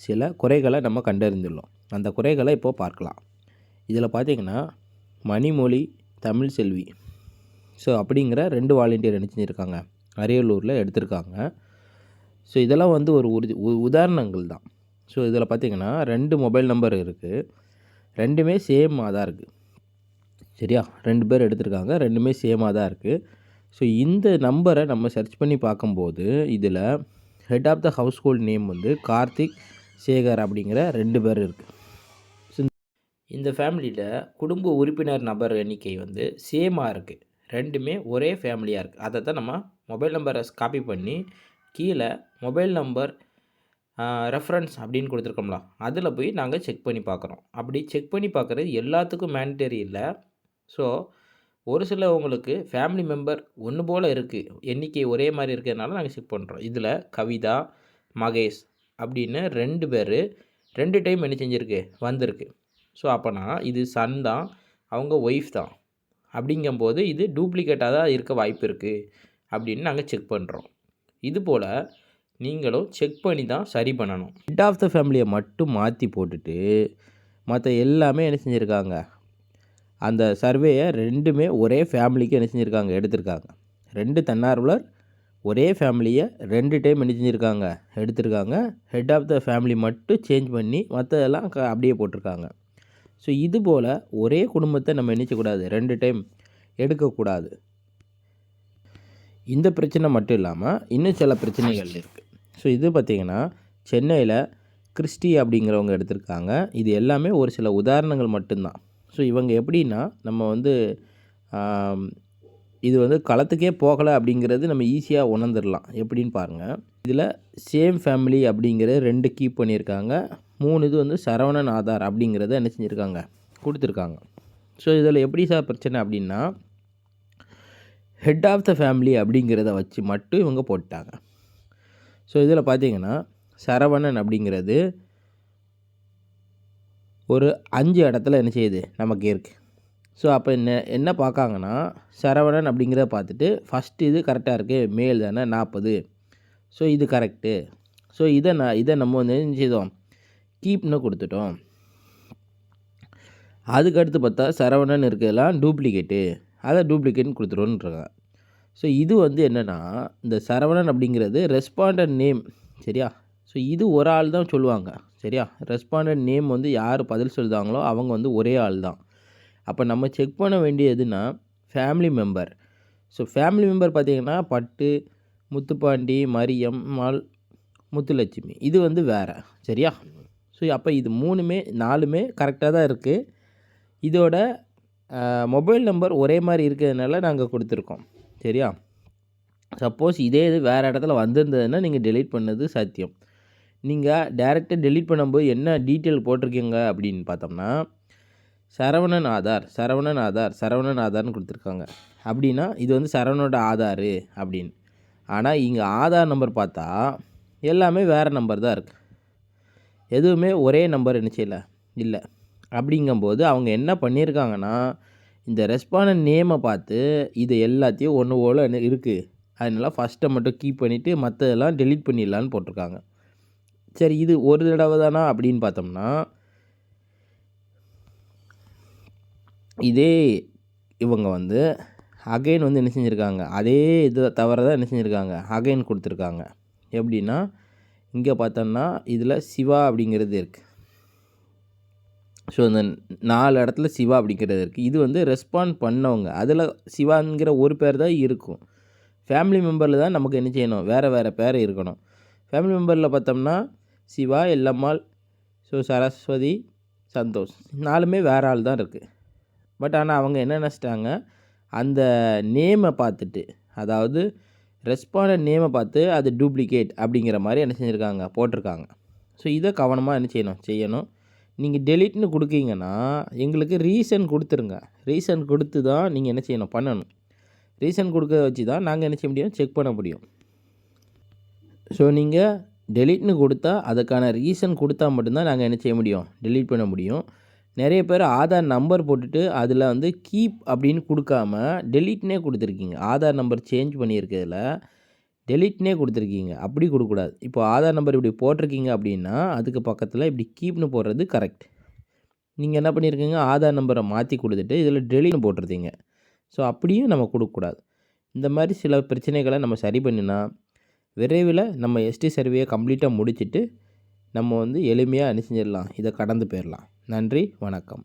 சில குறைகளை நம்ம கண்டறிந்துள்ளோம். அந்த குறைகளை இப்போது பார்க்கலாம். இதில் பார்த்தீங்கன்னா மணிமொழி தமிழ் செல்வி. ஸோ அப்படிங்கிற ரெண்டு வாலண்டியர் என்ன செஞ்சுருக்காங்க அரியலூரில் எடுத்திருக்காங்க. ஸோ இதெல்லாம் வந்து ஒரு உறுதி உ- உதாரணங்கள் தான். ஸோ இதில் பார்த்தீங்கன்னா ரெண்டு மொபைல் நம்பர் இருக்குது ரெண்டுமே சேமாக தான் இருக்குது சரியா? ரெண்டு பேர் எடுத்திருக்காங்க ரெண்டுமே சேமாக தான் இருக்குது ஸோ இந்த நம்பரை நம்ம சர்ச் பண்ணி பார்க்கும்போது இதில் head of the household name வந்து கார்த்திக் சேகர் அப்படிங்கிற ரெண்டு பேர் இருக்குது இந்த ஃபேமிலியில் குடும்ப உறுப்பினர் நபர் எண்ணிக்கை வந்து சேமாக இருக்குது ரெண்டுமே ஒரே ஃபேமிலியாக இருக்குது அதை தான் நம்ம மொபைல் நம்பரை காப்பி பண்ணி கீழே மொபைல் நம்பர் ரெஃபரன்ஸ் அப்படின்னு கொடுத்துருக்கோம்ல அதில் போய் நாங்கள் செக் பண்ணி பார்க்குறோம். அப்படி செக் பண்ணி பார்க்குறது எல்லாத்துக்கும் மேண்டரி இல்லை. ஸோ ஒரு சிலவங்களுக்கு ஃபேமிலி மெம்பர் ஒன்று போல் இருக்குது எண்ணிக்கை ஒரே மாதிரி இருக்கிறதுனால நாங்கள் செக் பண்ணுறோம் இதில் கவிதா மகேஷ் அப்படின்னு ரெண்டு பேர் ரெண்டு டைம் என்ன செஞ்சுருக்கு? வந்திருக்கு. ஸோ அப்போனா இது சன் தான் அவங்க ஒய்ஃப் தான். அப்படிங்கும்போது இது டூப்ளிகேட்டாக தான் இருக்க வாய்ப்பு இருக்குது அப்படின்னு நாங்கள் செக் பண்ணுறோம் இது போல் நீங்களும் செக் பண்ணி தான் சரி பண்ணணும். ஹெட் ஆஃப் த ஃபேமிலியை மட்டும் மாற்றி போட்டுட்டு மற்ற எல்லாமே என்ன செஞ்சுருக்காங்க? அந்த சர்வேயை ரெண்டுமே ஒரே ஃபேமிலிக்கு என்ன செஞ்சுருக்காங்க? எடுத்திருக்காங்க. ரெண்டு தன்னார்வலர் ஒரே ஃபேமிலியை ரெண்டு டைம் என்ன செஞ்சுருக்காங்க? எடுத்திருக்காங்க. ஹெட் ஆஃப் த ஃபேமிலி மட்டும் சேஞ்ச் பண்ணி மற்றதெல்லாம் க- அப்படியே போட்டிருக்காங்க. ஸோ இது போல் ஒரே குடும்பத்தை நம்ம நினச்சக்கூடாது ரெண்டு டைம் எடுக்கக்கூடாது. இந்த பிரச்சனை மட்டும் இல்லாமல் இன்னும் சில பிரச்சனைகள் இருக்குது ஸோ இது பார்த்திங்கன்னா சென்னையில் கிறிஸ்டி அப்படிங்கிறவங்க எடுத்திருக்காங்க. இது எல்லாமே ஒரு சில உதாரணங்கள் மட்டும்தான். ஸோ இவங்க எப்படின்னா நம்ம வந்து இது வந்து களத்துக்கே போகலை அப்படிங்கிறது நம்ம ஈஸியாக உணர்ந்துடலாம். எப்படின்னு பாருங்கள் இதில் சேம் ஃபேமிலி அப்படிங்கிற ரெண்டு கீப் பண்ணியிருக்காங்க. மூணு இது வந்து சரவணன் ஆதார் அப்படிங்கிறத என்ன செஞ்சுருக்காங்க? கொடுத்துருக்காங்க. ஸோ இதில் எப்படி சார் பிரச்சனை அப்படின்னா ஹெட் ஆஃப் த ஃபேமிலி அப்படிங்கிறத வச்சு மட்டும் இவங்க போட்டாங்க ஸோ இதில் பார்த்தீங்கன்னா சரவணன் அப்படிங்கிறது ஒரு அஞ்சு இடத்துல என்ன செய்யுது? நமக்கு இருக்குது ஸோ அப்போ என்ன என்ன பார்க்காங்கன்னா சரவணன் அப்படிங்கிறத பார்த்துட்டு ஃபஸ்ட்டு இது கரெக்டாக இருக்குது மேல் தானே? நாற்பது ஸோ இது கரெக்டு ஸோ இதை நான் இதை நம்ம வந்து என்ன செய்தோம்? கீப்னு கொடுத்துட்டோம். அதுக்கடுத்து பார்த்தா சரவணன் இருக்கிறதெல்லாம் டூப்ளிகேட்டு அதை டூப்ளிகேட்னு கொடுத்துருவோன்றாங்க ஸோ இது வந்து என்னென்னா இந்த சரவணன் அப்படிங்கிறது ரெஸ்பாண்டன்ட் நேம் சரியா? ஸோ இது ஒரு ஆள் தான் சொல்லுவாங்க. சரியா? ரெஸ்பாண்டட் நேம் வந்து யார் பதில் சொல்லுதாங்களோ அவங்க வந்து ஒரே ஆள் தான். அப்போ நம்ம செக் பண்ண வேண்டியதுன்னா family member so family member பார்த்தீங்கன்னா பட்டு முத்துப்பாண்டி மரியம் மால் முத்துலட்சுமி. இது வந்து வேறு. சரியா? ஸோ அப்போ இது மூணுமே நாலுமே கரெக்டாக தான் இருக்குது இதோட மொபைல் நம்பர் ஒரே மாதிரி இருக்கிறதுனால நாங்கள் கொடுத்துருக்கோம். சரியா? சப்போஸ் இதே இது வேறு இடத்துல வந்திருந்ததுன்னா நீங்கள் டெலீட் பண்ணது சத்தியம். நீங்கள் டேரெக்டாக டெலிட் பண்ணும்போது என்ன டீட்டெயில் போட்டிருக்கீங்க அப்படின்னு பார்த்தோம்னா சரவணன் ஆதார் சரவணன் ஆதார் சரவணன் ஆதார்னு கொடுத்துருக்காங்க. அப்படின்னா இது வந்து சரவணோட ஆதார் அப்படின்னு. ஆனால் இங்கே ஆதார் நம்பர் பார்த்தா எல்லாமே வேறு நம்பர் தான் இருக்குது எதுவுமே ஒரே நம்பர் என்ன செய்யல இல்லை. அப்படிங்கும்போது அவங்க என்ன பண்ணியிருக்காங்கன்னா இந்த ரெஸ்பாண்ட் நேமை பார்த்து இது எல்லாத்தையும் ஒன்று போல் இருக்குது அதனால் ஃபஸ்ட்டை மட்டும் கீப் பண்ணிவிட்டு மற்றதெல்லாம் டெலீட் பண்ணிடலான்னு போட்டிருக்காங்க. சரி இது ஒரு தடவை தானா அப்படின்னு பார்த்தோம்னா இதே இவங்க வந்து அகைன் வந்து என்ன செஞ்சுருக்காங்க? அதே இது தவிர தான் என்ன செஞ்சுருக்காங்க? அகைன் கொடுத்துருக்காங்க. எப்படின்னா இங்கே பார்த்தோம்னா இதில் சிவா அப்படிங்கிறது இருக்குது ஸோ இந்த நாலு இடத்துல சிவா அப்படிங்கிறது இருக்குது இது வந்து ரெஸ்பாண்ட் பண்ணவங்க. அதில் சிவாங்கிற ஒரு பேர் தான் இருக்கும். ஃபேமிலி மெம்பரில் தான் நமக்கு என்ன செய்யணும்? வேறு வேறு பேர் இருக்கணும். ஃபேமிலி மெம்பரில் பார்த்தோம்னா சிவா எல்லம்மாள் ஸோ சரஸ்வதி சந்தோஷ். நாலுமே வேறு ஆள் தான் இருக்குது பட் ஆனால் அவங்க என்ன நினச்சிட்டாங்க அந்த நேமை பார்த்துட்டு அதாவது ரெஸ்பாண்ட் நேமை பார்த்து அது டூப்ளிகேட் அப்படிங்கிற மாதிரி என்ன செஞ்சுருக்காங்க போட்டிருக்காங்க. ஸோ இதை கவனமாக என்ன செய்யணும் செய்யணும். நீங்கள் டெலிட்னு கொடுக்கீங்கன்னா எங்களுக்கு ரீசன் கொடுத்துருங்க. ரீசன் கொடுத்து தான் நீங்கள் என்ன செய்யணும் பண்ணணும். ரீசன் கொடுக்க வச்சு தான் நாங்கள் என்ன செய்ய முடியும் செக் பண்ண முடியும். ஸோ நீங்கள் டெலிட்னு கொடுத்தா அதுக்கான ரீசன் கொடுத்தா மட்டும்தான் நாங்கள் என்ன செய்ய முடியும்? டெலிட் பண்ண முடியும். நிறைய பேர் ஆதார் நம்பர் போட்டுட்டு அதில் வந்து கீப் அப்படின்னு கொடுக்காம டெலிட்னே கொடுத்துருக்கீங்க. ஆதார் நம்பர் சேஞ்ச் பண்ணியிருக்கிறதுல டெலிட்னே கொடுத்துருக்கீங்க. அப்படி கொடுக்கக்கூடாது. இப்போ ஆதார் நம்பர் இப்படி போட்டிருக்கீங்க அப்படின்னா அதுக்கு பக்கத்தில் இப்படி கீப்னு போடுறது கரெக்ட் நீங்கள் என்ன பண்ணியிருக்கீங்க ஆதார் நம்பரை மாற்றி கொடுத்துட்டு இதில் டெலிட்னு போட்டிருந்தீங்க. ஸோ அப்படியும் நம்ம கொடுக்கக்கூடாது. இந்த மாதிரி சில பிரச்சனைகளை நம்ம சரி பண்ணினா விரைவில் நம்ம எஸ்டி சர்வேயை கம்ப்ளீட்டாக முடிச்சுட்டு நம்ம வந்து எளிமையாக என்ன செஞ்சிடலாம் இதை கடந்து போயிடலாம். நன்றி வணக்கம்.